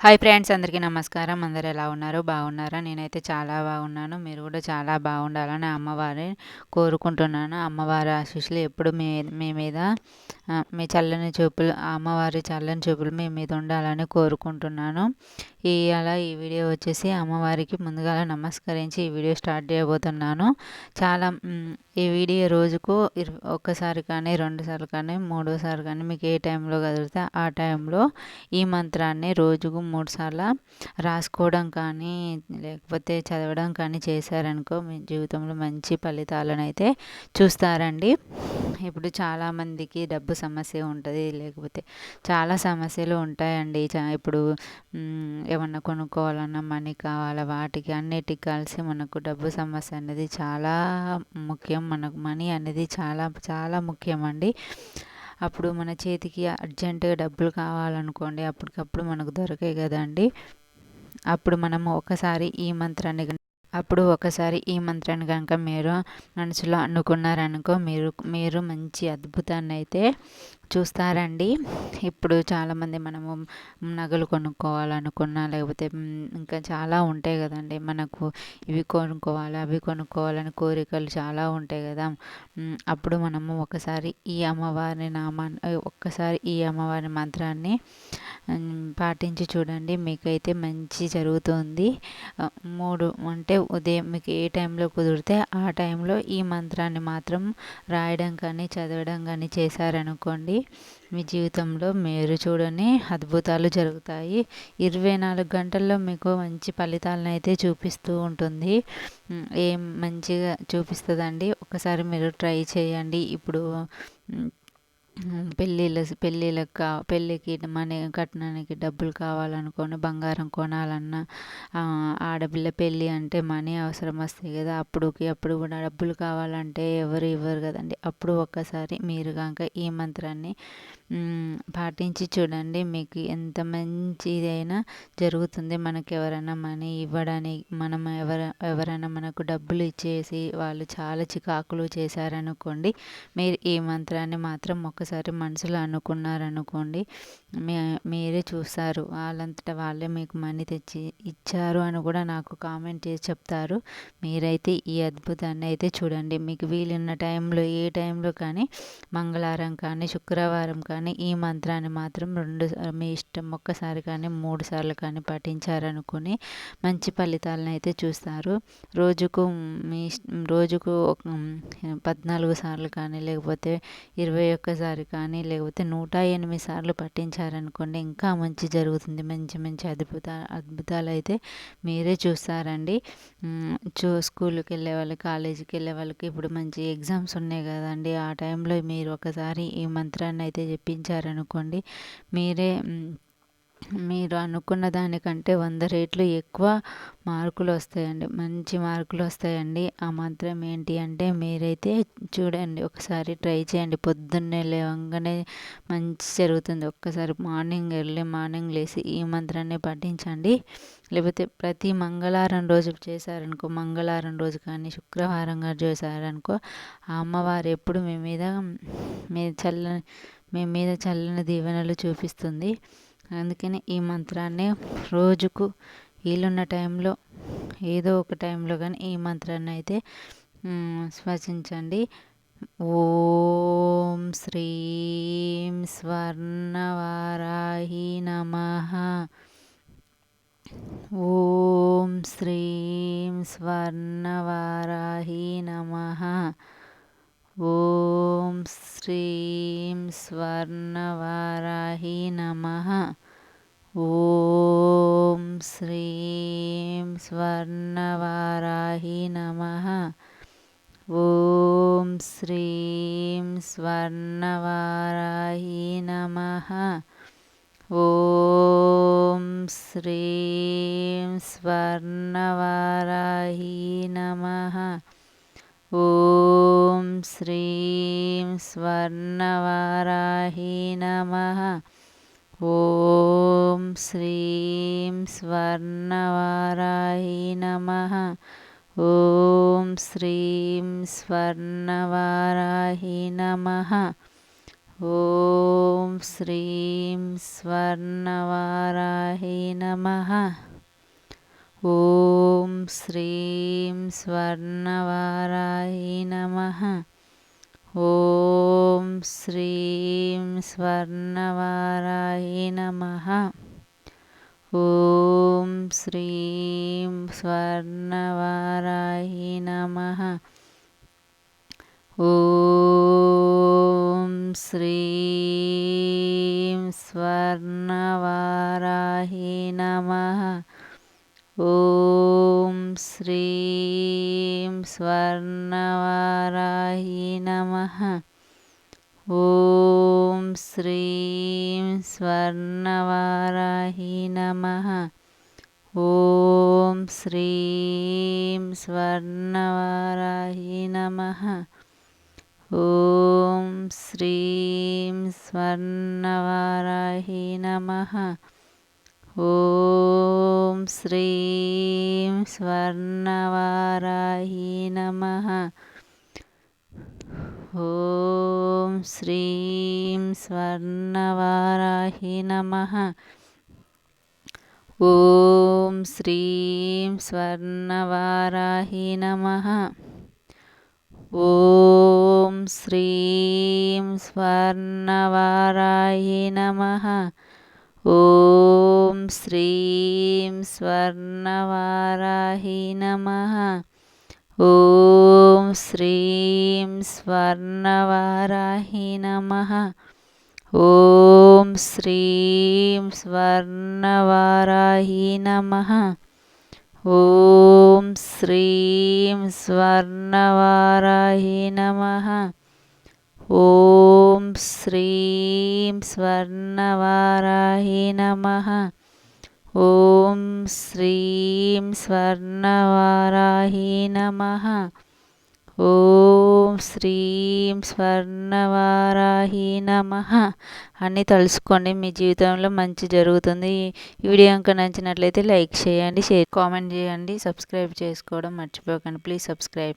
Hi friends అందరికీ నమస్కారం. అందరు ఎలా ఉన్నారు? బాగున్నారా? నేనైతే చాలా బాగున్నాను. మీరు కూడా చాలా బాగుండాలని అమ్మవారి కోరుకుంటున్నాను. అమ్మవారి ఆశీస్సులు ఎప్పుడు మీ మీ మీద మీ చల్లని చూపులు అమ్మవారి చల్లని చూపులు మీ మీద ఉండాలని కోరుకుంటున్నాను. ఈ అలా ఈ వీడియో వచ్చేసి అమ్మవారికి ముందుగా నమస్కరించి ఈ వీడియో స్టార్ట్ చేయబోతున్నాను. చాలా ఈ వీడియో రోజుకు ఒక్కసారి కానీ రెండుసార్లు కానీ మూడోసారి కానీ మీకు ఏ టైంలో కదిలితే ఆ టైంలో ఈ మంత్రాన్ని రోజుకు మూడు సార్లు రాసుకోవడం కానీ లేకపోతే చదవడం కానీ చేశారనుకో మీ జీవితంలో మంచి ఫలితాలను అయితే చూస్తారండి. ఇప్పుడు చాలామందికి డబ్బు సమస్య ఉంటుంది లేకపోతే చాలా సమస్యలు ఉంటాయండి. ఇప్పుడు ఏమన్నా కొనుక్కోవాలన్నా మనీ కావాలా వాటికి అన్నిటికి కలిసి మనకు డబ్బు సమస్య అనేది చాలా ముఖ్యం. మనకు మనీ అనేది చాలా చాలా ముఖ్యం అండి అప్పుడు మన చేతికి అర్జెంటుగా డబ్బులు కావాలనుకోండి అప్పటికప్పుడు మనకు దొరకాయి కదండి. అప్పుడు మనము ఒకసారి ఈ మంత్రాన్ని అప్పుడు ఒకసారి ఈ మంత్రాన్ని కనుక మీరు మనసులో అనుకున్నారనుకో మీరు మీరు మంచి అద్భుతాన్ని అయితే చూస్తారండి. ఇప్పుడు చాలామంది మనము నగలు కొనుక్కోవాలనుకున్నా లేకపోతే ఇంకా చాలా ఉంటాయి కదండి. మనకు ఇవి కొనుక్కోవాలి అవి కొనుక్కోవాలని కోరికలు చాలా ఉంటాయి కదా. అప్పుడు మనము ఒకసారి ఈ అమ్మవారిని నామా ఒక్కసారి ఈ అమ్మవారి మంత్రాన్ని పాటించి చూడండి. మీకైతే మంచి జరుగుతుంది. మూడు అంటే ఉదయం మీకు ఏ టైంలో కుదిరితే ఆ టైంలో ఈ మంత్రాన్ని మాత్రం రాయడం కానీ చదవడం కానీ చేశారనుకోండి మీ జీవితంలో మీరు చూడని అద్భుతాలు జరుగుతాయి. ఇరవై నాలుగు గంటల్లో మీకు మంచి ఫలితాలను అయితే చూపిస్తూ ఉంటుంది. ఏం మంచిగా చూపిస్తుందండి? ఒకసారి మీరు ట్రై చేయండి. ఇప్పుడు పెళ్ళిళ్ళ పెళ్ళిళ్ళకి కా పెళ్ళికి మనీ కట్నానికి డబ్బులు కావాలనుకోని బంగారం కొనాలన్నా ఆడపిల్ల పెళ్ళి అంటే మనీ అవసరం వస్తాయి కదా. అప్పుడుకి అప్పుడు కూడా డబ్బులు కావాలంటే ఎవరు ఇవ్వరు కదండి. అప్పుడు ఒక్కసారి మీరు కనుక ఈ మంత్రాన్ని పాటించి చూడండి మీకు ఎంత మంచిదైనా జరుగుతుంది. మనకు ఎవరైనా మనీ ఇవ్వడానికి మనం ఎవర ఎవరైనా మనకు డబ్బులు ఇచ్చేసి వాళ్ళు చాలా చికాకులు చేశారనుకోండి మీరు ఈ మంత్రాన్ని మాత్రం ఒకసారి మనసులో అనుకున్నారనుకోండి మీ మీరే చూస్తారు. వాళ్ళంతటా వాళ్ళే మీకు మనీ తెచ్చి ఇచ్చారు అని కూడా నాకు కామెంట్ చేసి చెప్తారు. మీరైతే ఈ అద్భుతాన్ని అయితే చూడండి. మీకు వీలున్న టైంలో ఏ టైంలో కానీ మంగళవారం కానీ శుక్రవారం కానీ కానీ ఈ మంత్రాన్ని మాత్రం రెండు మీ ఇష్టం ఒక్కసారి కానీ మూడు సార్లు కానీ పఠించారనుకుని మంచి ఫలితాలను అయితే చూస్తారు. రోజుకు మీ రోజుకు పద్నాలుగు సార్లు కానీ లేకపోతే ఇరవై ఒక్కసారి కానీ లేకపోతే నూట ఎనిమిది సార్లు పట్టించారనుకోండి ఇంకా మంచి జరుగుతుంది. మంచి మంచి అద్భుత అద్భుతాలు అయితే మీరే చూస్తారండి. చూ స్కూల్కి వెళ్ళే వాళ్ళకి కాలేజీకి వెళ్ళే వాళ్ళకి ఇప్పుడు మంచి ఎగ్జామ్స్ ఉన్నాయి కదండి. ఆ టైంలో మీరు ఒకసారి ఈ మంత్రాన్ని అయితే చెప్పి చెప్పించారనుకోండి మీరే మీరు అనుకున్న దానికంటే వంద రేట్లు ఎక్కువ మార్కులు వస్తాయండి మంచి మార్కులు వస్తాయండి ఆ మాత్రం ఏంటి అంటే మీరైతే చూడండి ఒకసారి ట్రై చేయండి. పొద్దున్నే లేవంగానే మంచి జరుగుతుంది. ఒక్కసారి మార్నింగ్ ఎర్లీ మార్నింగ్ లేచి ఈ మంత్రాన్ని పఠించండి. లేకపోతే ప్రతి మంగళవారం రోజు చేశారనుకో మంగళవారం రోజు కానీ శుక్రవారంగా చేశారనుకో ఆ అమ్మవారు ఎప్పుడు మీ మీద మీ చల్లని మీ మీద చల్లని దీవెనలు చూపిస్తుంది. అందుకని ఈ మంత్రాన్ని రోజుకు వీలున్న టైంలో ఏదో ఒక టైంలో కానీ ఈ మంత్రాన్ని అయితే శ్వసించండి ఓం శ్రీం స్వర్ణవారాహి నమ. ఓం శ్రీం స్వర్ణవారాహి నమ. ఓం శ్రీ స్వర్ణవారాహి నమ. ఓం శ్రీం స్వర్ణవారాహి నమ. ఓం శ్రీం స్వర్ణవారాహి నమ. ఓం శ్రీం స్వర్ణవారాహి నమ. ఓ श्रीं स्वर्णवाराही नमः ॐ श्रीं स्वर्णवाराही नमः ॐ श्रीं स्वर्णवाराही नमः ॐ श्रीं स्वर्णवाराही नमः ॐ श्रीं స్వర్ణవారాయి నమ. ఓం శ్రీం స్వర్ణవారాయి నమ. ఓం శ్రీం స్వర్ణవారాయి నమ. ఓం శ్రీం స్వర్ణవారాహి నమ. ॐ श्रीं स्वर्णवारायि नमः ॐ श्रीं स्वर्णवाराहि नमः ॐ श्रीं स्वर्णवाराहि नमः ॐ श्रीं स्वर्णवाराहि नमः ॐ श्रीं स्वर्णवाराही नमः ॐ श्रीं स्वर्णवाराही नमः ॐ श्रीं स्वर्णवाराही नमः ॐ श्रीं स्वर्णवाराही नमः ॐ श्रीं स्वर्णवाराहि नमः ॐ श्रीं स्वर्णवाराहि नमः ॐ श्रीं स्वर्णवाराहि नमः ॐ श्रीं स्वर्णवाराहि नमः ఓం శ్రీం స్వర్ణవారాహి నమః. ఓం శ్రీం స్వర్ణవారాహి నమః. ఓం శ్రీం స్వర్ణవారాహి నమః. అన్నీ తలుసుకోండి మీ జీవితంలో మంచి జరుగుతుంది. ఈ వీడియో కనుక నచ్చినట్లయితే లైక్ చేయండి షేర్ కామెంట్ చేయండి సబ్స్క్రైబ్ చేసుకోవడం మర్చిపోకండి. Please subscribe.